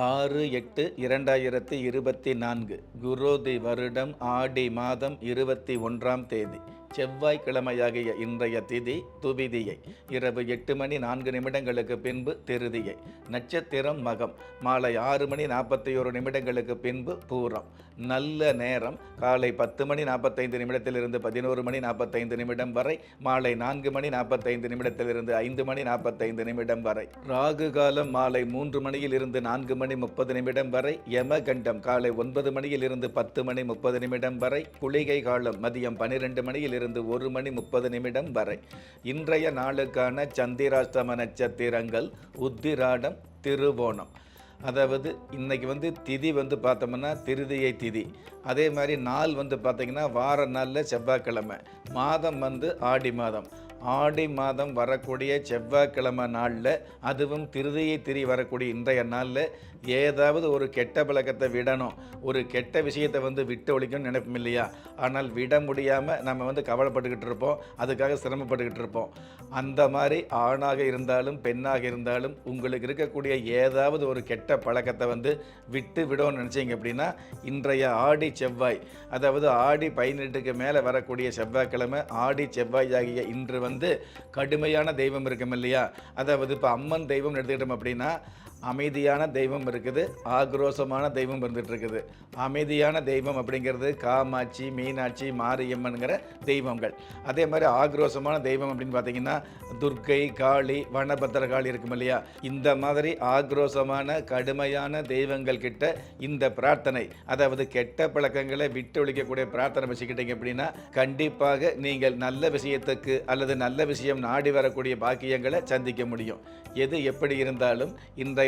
ஆறு எட்டு இரண்டாயிரத்தி இருபத்தி நான்கு குரோதி வருடம் ஆடி மாதம் இருபத்தி ஒன்றாம் தேதி. செவ்வாய்க்கிழமையாகிய இன்றைய திதி துவிதியை இரவு எட்டு மணி நான்கு நிமிடங்களுக்கு பின்பு திருதியை நட்சத்திரம் மகம் மாலை ஆறு மணி நாற்பத்தி ஒரு நிமிடங்களுக்கு பின்பு பூரம் நல்ல நேரம் காலை பத்து மணி நாற்பத்தைந்து நிமிடத்திலிருந்து பதினோரு மணி நாற்பத்தைந்து நிமிடம் வரை மாலை நான்கு மணி நாற்பத்தைந்து நிமிடத்திலிருந்து ஐந்து மணி நாற்பத்தைந்து நிமிடம் வரை ராகு காலம் மாலை மூன்று மணியில் இருந்து நான்கு மணி முப்பது நிமிடம் வரை யமகண்டம் காலை ஒன்பது மணியில் இருந்து பத்து மணி முப்பது நிமிடம் வரை குளிகை காலம் மதியம் பனிரெண்டு மணியில் இருந்து ஒரு மணி முப்பது நிமிடம் வரை. இன்றைய நாளுக்கான சந்திராஷ்டம நட்சத்திரங்கள் உத்திராடம் திருவோணம். அதாவது இன்னைக்கு வந்து திதி வந்து பார்த்தோம்னா திருதியை திதி. அதே மாதிரி நாள் வந்து பார்த்தீங்கன்னா வார நாளில் செவ்வாய்க்கிழமை. மாதம் வந்து ஆடி மாதம். ஆடி மாதம் வரக்கூடிய செவ்வாய்க்கிழமை நாளில் அதுவும் திருதியை திரி வரக்கூடிய இன்றைய நாளில் ஏதாவது ஒரு கெட்ட பழக்கத்தை விடணும். ஒரு கெட்ட விஷயத்தை வந்து விட்டு ஒழிக்கணும்னு நினைப்போம் இல்லையா? ஆனால் விட முடியாமல் நம்ம வந்து கவலைப்பட்டுக்கிட்டு இருப்போம். அதுக்காக சிரமப்பட்டுக்கிட்டு இருப்போம். அந்த மாதிரி ஆணாக இருந்தாலும் பெண்ணாக இருந்தாலும் உங்களுக்கு இருக்கக்கூடிய ஏதாவது ஒரு கெட்ட பழக்கத்தை வந்து விட்டு விடணும்னு நினச்சிங்க அப்படின்னா இன்றைய ஆடி செவ்வாய் அதாவது ஆடி பதினெட்டுக்கு மேலே வரக்கூடிய செவ்வாய்க்கிழமை ஆடி செவ்வாய் ஆகிய இன்று வந்து கடுமையான தெய்வம் இருக்கும் இல்லையா அதாவது இப்போ அம்மன் தெய்வம் எடுத்துக்கிட்டோம் அப்படின்னா அமைதியான தெய்வம் இருக்குது ஆக்ரோஷமான தெய்வம் இருந்துகிட்ருக்குது அமைதியான தெய்வம் அப்படிங்கிறது காமாட்சி மீனாட்சி மாரியம்மன்கிற தெய்வங்கள். அதே மாதிரி ஆக்ரோஷமான தெய்வம் அப்படின்னு பார்த்தீங்கன்னா துர்க்கை காளி வனபத்திரகாளி இருக்கும் இல்லையா? இந்த மாதிரி ஆக்ரோஷமான கடுமையான தெய்வங்கள் கிட்ட இந்த பிரார்த்தனை அதாவது கெட்ட பழக்கங்களை விட்டு ஒழிக்கக்கூடிய பிரார்த்தனை வச்சுக்கிட்டீங்க அப்படின்னா கண்டிப்பாக நீங்கள் நல்ல விஷயத்துக்கு அல்லது நல்ல விஷயம் நாடி வரக்கூடிய பாக்கியங்களை சந்திக்க முடியும். எது எப்படி இருந்தாலும் இன்றைய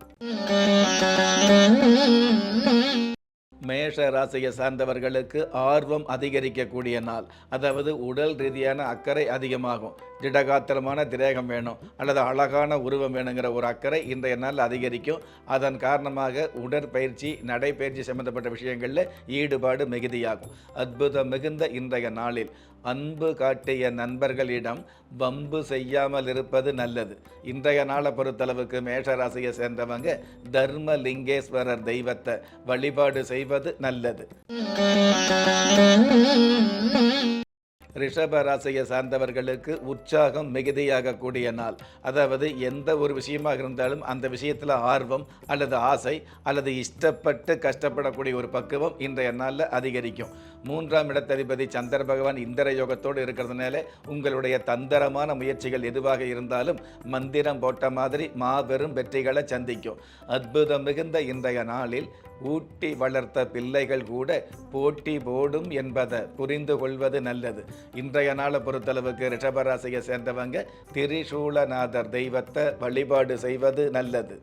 மேஷ ராசியை சார்ந்தவர்களுக்கு ஆர்வம் அதிகரிக்கக்கூடிய நாள். அதாவது உடல் ரீதியான அக்கறை அதிகமாகும். திடகாத்திரமான திரேகம் வேணும் அல்லது அழகான உருவம் வேணுங்கிற ஒரு அக்கறை இன்றைய நாள் அதிகரிக்கும். அதன் காரணமாக உடற்பயிற்சி நடைப்பயிற்சி சம்பந்தப்பட்ட விஷயங்களில் ஈடுபாடு மிகுதியாகும். அற்புதம் மிகுந்த இன்றைய நாளில் அன்பு காட்டிய நண்பர்களிடம் வம்பு செய்யாமல் இருப்பது நல்லது. இன்றைய நாளை பொறுத்தளவுக்கு மேஷராசியை சேர்ந்தவங்க தர்ம லிங்கேஸ்வரர் தெய்வத்தை வழிபாடு செய்வது நல்லது. ரிஷப ராசியை சார்ந்தவர்களுக்கு உற்சாகம் மிகுதியாகக்கூடிய நாள். அதாவது எந்த ஒரு விஷயமாக இருந்தாலும் அந்த விஷயத்தில் ஆர்வம் அல்லது ஆசை அல்லது இஷ்டப்பட்டு கஷ்டப்படக்கூடிய ஒரு பக்குவம் இன்றைய நாளில் அதிகரிக்கும். மூன்றாம் இடத்ததிபதி சந்திர பகவான் இந்திர யோகத்தோடு இருக்கிறதுனால உங்களுடைய தந்திரமான முயற்சிகள் எதுவாக இருந்தாலும் மந்திரம் போட்ட மாதிரி மாபெரும் வெற்றிகளை சந்திக்கும். அற்புதம் மிகுந்த இன்றைய நாளில் ஊட்டி வளர்த்த பிள்ளைகள் கூட போட்டி போடும் என்பதை புரிந்து கொள்வது நல்லது. இன்றைய நாளை பொறுத்தளவுக்கு ரிஷபராசியை சேர்ந்தவங்க திரிசூலநாதர் தெய்வத்தை வழிபாடு செய்வது நல்லது.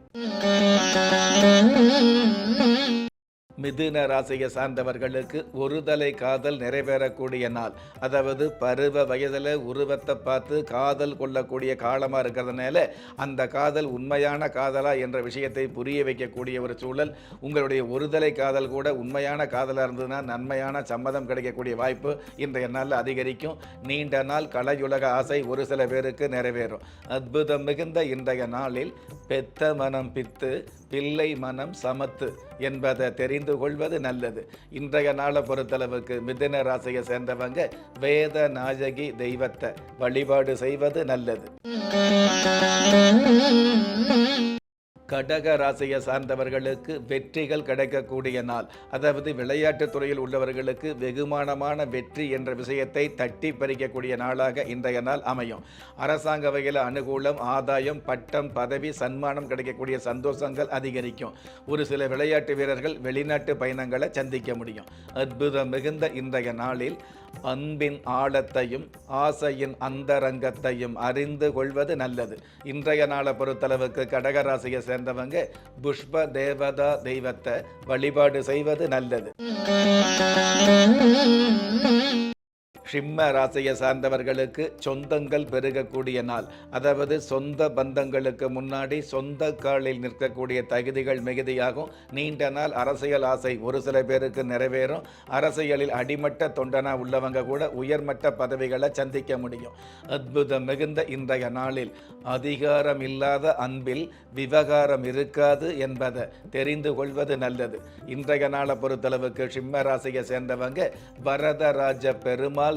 மிதுன ராசியை சார்ந்தவர்களுக்கு ஒரு தலை காதல் நிறைவேறக்கூடிய நாள். அதாவது பருவ வயதில் உருவத்தை பார்த்து காதல் கொள்ளக்கூடிய காலமாக இருக்கிறதுனால அந்த காதல் உண்மையான காதலா என்ற விஷயத்தை புரிய வைக்கக்கூடிய ஒரு சூழல். உங்களுடைய ஒருதலை காதல் கூட உண்மையான காதலாக இருந்ததுன்னா நன்மையான சம்மதம் கிடைக்கக்கூடிய வாய்ப்பு இன்றைய நாளில் அதிகரிக்கும். நீண்ட நாள் கலையுலக ஆசை ஒரு சில பேருக்கு நிறைவேறும். அற்புதம் மிகுந்த இன்றைய நாளில் பெத்த மனம் பித்து பிள்ளை மனம் சமத்து என்பதை தெரிந்து கொள்வது நல்லது. இன்றைய நாளை பொறுத்தளவுக்கு மிதின ராசியை சேர்ந்தவங்க வேத நாயகி தெய்வத்தை வழிபாடு செய்வது நல்லது. கடக ராசியை சார்ந்தவர்களுக்கு வெற்றிகள் கிடைக்கக்கூடிய நாள். அதாவது விளையாட்டுத் துறையில் உள்ளவர்களுக்கு வெகுமானமான வெற்றி என்ற விஷயத்தை தட்டி பறிக்கக்கூடிய நாளாக இன்றைய நாள் அமையும். அரசாங்க வகையில் அனுகூலம் ஆதாயம் பட்டம் பதவி சன்மானம் கிடைக்கக்கூடிய சந்தோஷங்கள் அதிகரிக்கும். ஒரு சில விளையாட்டு வீரர்கள் வெளிநாட்டு பயணங்களை சந்திக்க முடியும். அற்புதம் மிகுந்த இன்றைய நாளில் அன்பின் ஆழத்தையும் ஆசையின் அந்தரங்கத்தையும் அறிந்து கொள்வது நல்லது. இன்றைய நாளை பொறுத்தளவுக்கு கடகராசியை பிறந்தவங்க புஷ்ப தேவதா தெய்வத்தை வழிபாடு செய்வது நல்லது. சிம்ம ராசியை சார்ந்தவர்களுக்கு சொந்தங்கள் பெருகக்கூடிய நாள். அதாவது சொந்த பந்தங்களுக்கு முன்னாடி சொந்த காலில் நிற்கக்கூடிய தகுதிகள் மிகுதியாகும். நீண்ட நாள் அரசியல் ஆசை ஒரு சில பேருக்கு நிறைவேறும். அரசியலில் அடிமட்ட தொண்டனா உள்ளவங்க கூட உயர்மட்ட பதவிகளை சந்திக்க முடியும். அற்புதம் மிகுந்த இன்றைய நாளில் அதிகாரம் இல்லாத அன்பில் விவகாரம் இருக்காது என்பதை தெரிந்து கொள்வது நல்லது. இன்றைய நாளை பொறுத்தளவுக்கு சிம்ம ராசியை சேர்ந்தவங்க வரதராஜ பெருமாள்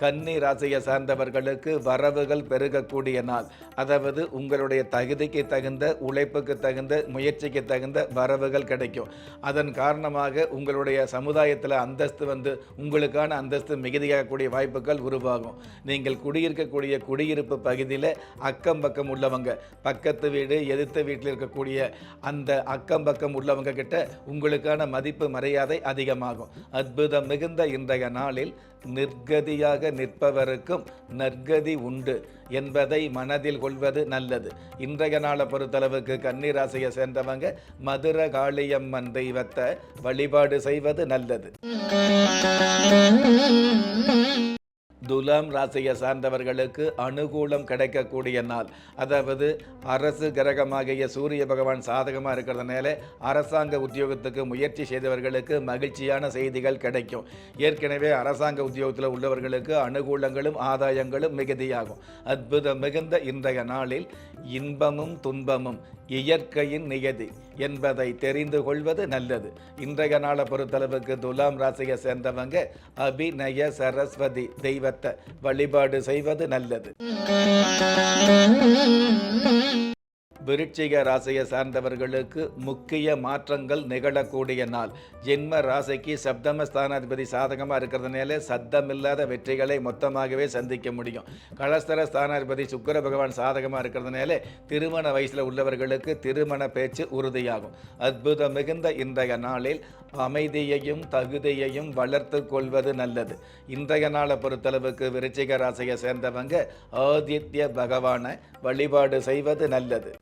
கன்னி ராசியை சார்ந்தவர்களுக்கு வரவுகள் பெருகக்கூடிய நாள். அதாவது உங்களுடைய தகுதிக்கு தகுந்த உழைப்புக்கு தகுந்த முயற்சிக்கு தகுந்த வரவுகள் கிடைக்கும். அதன் காரணமாக உங்களுடைய சமுதாயத்தில் அந்தஸ்து வந்து உங்களுக்கான அந்தஸ்து மிகுதியாகக்கூடிய வாய்ப்புகள் உருவாகும். நீங்கள் குடியிருக்கக்கூடிய குடியிருப்பு பகுதியில் அக்கம் பக்கம் உள்ளவங்க பக்கத்து வீடு எதிர்த்த வீட்டில் இருக்கக்கூடிய அந்த அக்கம் பக்கம் உள்ளவங்க கிட்ட உங்களுக்கான மதிப்பு மரியாதை அதிகமாகும். அற்புதம் மிகுந்த இன்றைய நாளில் நிர்கதியாக நிற்பவருக்கும் நற்கதி உண்டு என்பதை மனதில் கொள்வது நல்லது. இன்றைய நாளை பொறுத்தளவுக்கு கன்னிராசியை சேர்ந்தவங்க மதுர காளியம்மன் தெய்வத்தை வழிபாடு செய்வது நல்லது. துலாம் ராசியை சார்ந்தவர்களுக்கு அனுகூலம் கிடைக்கக்கூடிய நாள். அதாவது அரசு கிரகமாகிய சூரிய பகவான் சாதகமாக இருக்கிறதுனால அரசாங்க உத்தியோகத்துக்கு முயற்சி செய்தவர்களுக்கு மகிழ்ச்சியான செய்திகள் கிடைக்கும். ஏற்கனவே அரசாங்க உத்தியோகத்தில் உள்ளவர்களுக்கு அனுகூலங்களும் ஆதாயங்களும் மிகுதியாகும். அற்புதம் மிகுந்த இன்றைய நாளில் இன்பமும் துன்பமும் இயற்கையின் நியதி. என்பதை தெரிந்து கொள்வது நல்லது. இன்றைய நாளை பொறுத்தளவுக்கு துலாம் ராசியை சேர்ந்தவங்க அபிநய சரஸ்வதி தெய்வத்தை வழிபாடு செய்வது நல்லது. விருட்சிக ராசியை சார்ந்தவர்களுக்கு முக்கிய மாற்றங்கள் நிகழக்கூடிய நாள். ஜென்ம ராசிக்கு சப்தம ஸ்தானாதிபதி சாதகமாக இருக்கிறதுனால சத்தமில்லாத வெற்றிகளை மொத்தமாகவே சந்திக்க முடியும். கலஸ்தர ஸ்தானாதிபதி சுக்கர பகவான் சாதகமாக இருக்கிறதுனால திருமண வயசில் உள்ளவர்களுக்கு திருமண பேச்சு உறுதியாகும். அற்புதம் மிகுந்த இன்றைய நாளில் அமைதியையும் தகுதியையும் வளர்த்து கொள்வது நல்லது. இன்றைய நாளை பொறுத்தளவுக்கு விருச்சிக ராசியை சேர்ந்தவங்க ஆதித்ய பகவானை வழிபாடு செய்வது நல்லது.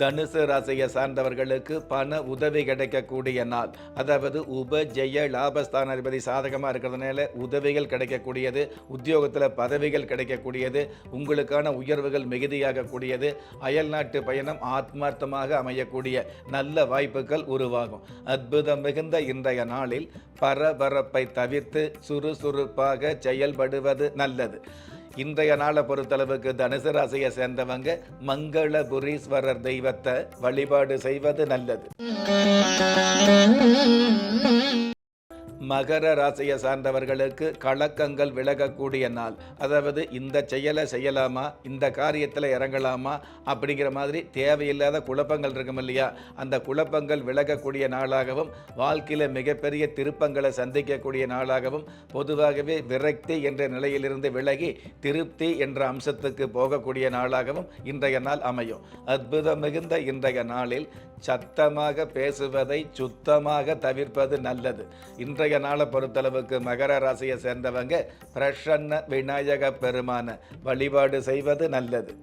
தனுசு ராசியை சார்ந்தவர்களுக்கு பண உதவி கிடைக்கக்கூடிய நாள். அதாவது உப ஜெய லாபஸ்தானாதிபதி சாதகமாக இருக்கிறதுனால உதவிகள் கிடைக்கக்கூடியது உத்தியோகத்தில் பதவிகள் கிடைக்கக்கூடியது உங்களுக்கான உயர்வுகள் மிகுதியாகக்கூடியது அயல்நாட்டு பயணம் ஆத்மார்த்தமாக அமையக்கூடிய நல்ல வாய்ப்புகள் உருவாகும். அற்புதம் மிகுந்த இன்றைய நாளில் பரபரப்பை தவிர்த்து சுறுசுறுப்பாக செயல்படுவது நல்லது. இன்றைய நாளை பொறுத்தளவுக்கு தனுசு ராசியை சேர்ந்தவங்க மங்களபுரீஸ்வரர் தெய்வத்தை வழிபாடு செய்வது நல்லது. மகர ராசியை சார்ந்தவர்களுக்கு கலக்கங்கள் விலகக்கூடிய நாள். அதாவது இந்த செயலை செய்யலாமா? இந்த காரியத்தில் இறங்கலாமா? அப்படிங்கிற மாதிரி தேவையில்லாத குழப்பங்கள் இருக்கும் இல்லையா? அந்த குழப்பங்கள் விலகக்கூடிய நாளாகவும் வாழ்க்கையில் மிகப்பெரிய திருப்பங்களை சந்திக்கக்கூடிய நாளாகவும் பொதுவாகவே விரக்தி என்ற நிலையிலிருந்து விலகி திருப்தி என்ற அம்சத்துக்கு போகக்கூடிய நாளாகவும் இன்றைய நாள் அமையும். அற்புதம் மிகுந்த இன்றைய நாளில் சத்தமாக பேசுவதை சுத்தமாக தவிர்ப்பது நல்லது. இன்றைய நாளை பொறுத்தளவுக்கு மகர ராசியை சேர்ந்தவங்க பிரசன்ன விநாயக பெருமான வழிபாடு செய்வது நல்லது.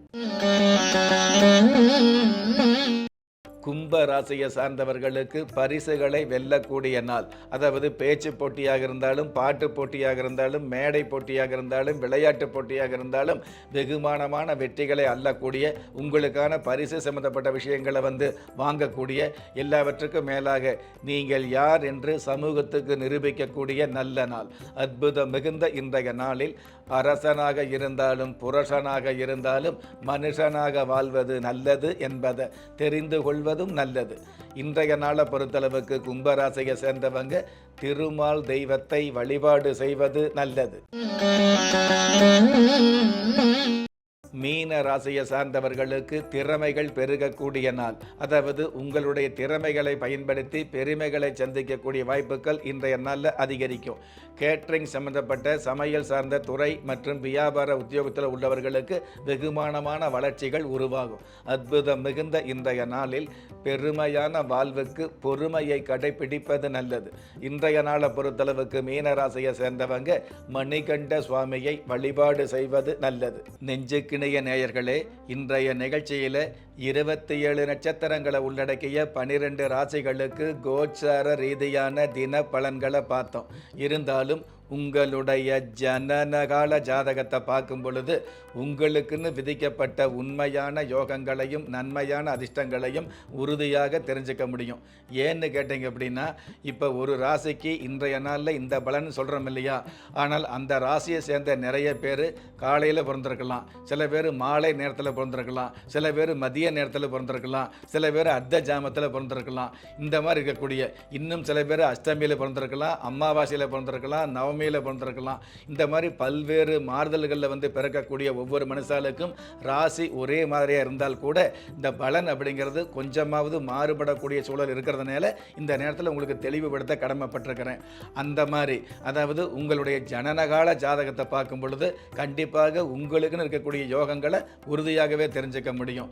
கும்ப ராசியை சார்ந்தவர்களுக்கு பரிசுகளை வெல்லக்கூடிய நாள். அதாவது பேச்சு போட்டியாக இருந்தாலும் பாட்டு போட்டியாக இருந்தாலும் மேடை போட்டியாக இருந்தாலும் விளையாட்டு போட்டியாக இருந்தாலும் வெகுமானமான வெற்றிகளை அல்லக்கூடிய உங்களுக்கான பரிசு சம்பந்தப்பட்ட விஷயங்களை வந்து வாங்கக்கூடிய எல்லாவற்றுக்கும் மேலாக நீங்கள் யார் என்று சமூகத்துக்கு நிரூபிக்கக்கூடிய நல்ல நாள். அற்புதம் மிகுந்த இன்றைய நாளில் அரசனாக இருந்தாலும் புருஷனாக இருந்தாலும் மனுஷனாக வாழ்வது நல்லது என்பதை தெரிந்து கொள்வதும் நல்லது. இன்றைய நாளை பொறுத்தளவுக்கு கும்பராசியை சேர்ந்தவங்க திருமால் தெய்வத்தை வழிபாடு செய்வது நல்லது. மீன ராசியை சார்ந்தவர்களுக்கு திறமைகள் பெருகக்கூடிய நாள். அதாவது உங்களுடைய திறமைகளை பயன்படுத்தி பெருமைகளை சந்திக்கக்கூடிய வாய்ப்புகள் இன்றைய நாளில் அதிகரிக்கும். கேட்ரிங் சம்பந்தப்பட்ட சமையல் சார்ந்த துறை மற்றும் வியாபார உத்தியோகத்தில் உள்ளவர்களுக்கு வெகுமானமான வளர்ச்சிகள் உருவாகும். அற்புதம் மிகுந்த இன்றைய நாளில் பெருமையான வாழ்வுக்கு பொறுமையை கடைபிடிப்பது நல்லது. இன்றைய நாளை பொறுத்தளவுக்கு மீனராசியை சேர்ந்தவங்க மணிகண்ட சுவாமியை வழிபாடு செய்வது நல்லது. நெஞ்சுக்கிணைய நேயர்களே இன்றைய நிகழ்ச்சியில் இருபத்தி ஏழு நட்சத்திரங்களை உள்ளடக்கிய பனிரெண்டு ராசிகளுக்கு கோச்சார ரீதியான தின பலன்களை பார்த்தோம். இருந்தாலும் உங்களுடைய ஜனனகால ஜாதகத்தை பார்க்கும் பொழுது உங்களுக்குன்னு விதிக்கப்பட்ட உண்மையான யோகங்களையும் நன்மையான அதிர்ஷ்டங்களையும் உறுதியாக தெரிஞ்சுக்க முடியும். ஏன்னு கேட்டீங்க அப்படின்னா இப்போ ஒரு ராசிக்கு இன்றைய நாளில் இந்த பலன் சொல்கிறோம் இல்லையா? ஆனால் அந்த ராசியை சேர்ந்த நிறைய பேர் காலையில் பிறந்திருக்கலாம். சில பேர் மாலை நேரத்தில் பிறந்திருக்கலாம். சில பேர் மதிய நேரத்தில் பிறந்திருக்கலாம். சில பேர் அர்த்த ஜாமத்தில் பிறந்திருக்கலாம். இந்த மாதிரி இருக்கக்கூடிய இன்னும் சில பேர் அஷ்டமியில் பிறந்திருக்கலாம் அமாவாசையில் பிறந்திருக்கலாம் நவமியில் பிறந்திருக்கலாம். இந்த மாதிரி பல்வேறு மாறுதல்களில் வந்து பிறக்கக்கூடிய ஒவ்வொரு மனுஷாலுக்கும் ராசி ஒரே மாதிரியாக இருந்தால் கூட இந்த பலன் அப்படிங்கிறது கொஞ்சமாவது மாறுபடக்கூடிய சூழல் இருக்கிறதுனால இந்த நேரத்தில் உங்களுக்கு தெளிவுபடுத்த கடமைப்பட்டிருக்கிறேன். அந்த மாதிரி அதாவது உங்களுடைய ஜனனகால ஜாதகத்தை பார்க்கும் பொழுது கண்டிப்பாக உங்களுக்குன்னு இருக்கக்கூடிய யோகங்களை உறுதியாகவே தெரிஞ்சுக்க முடியும்.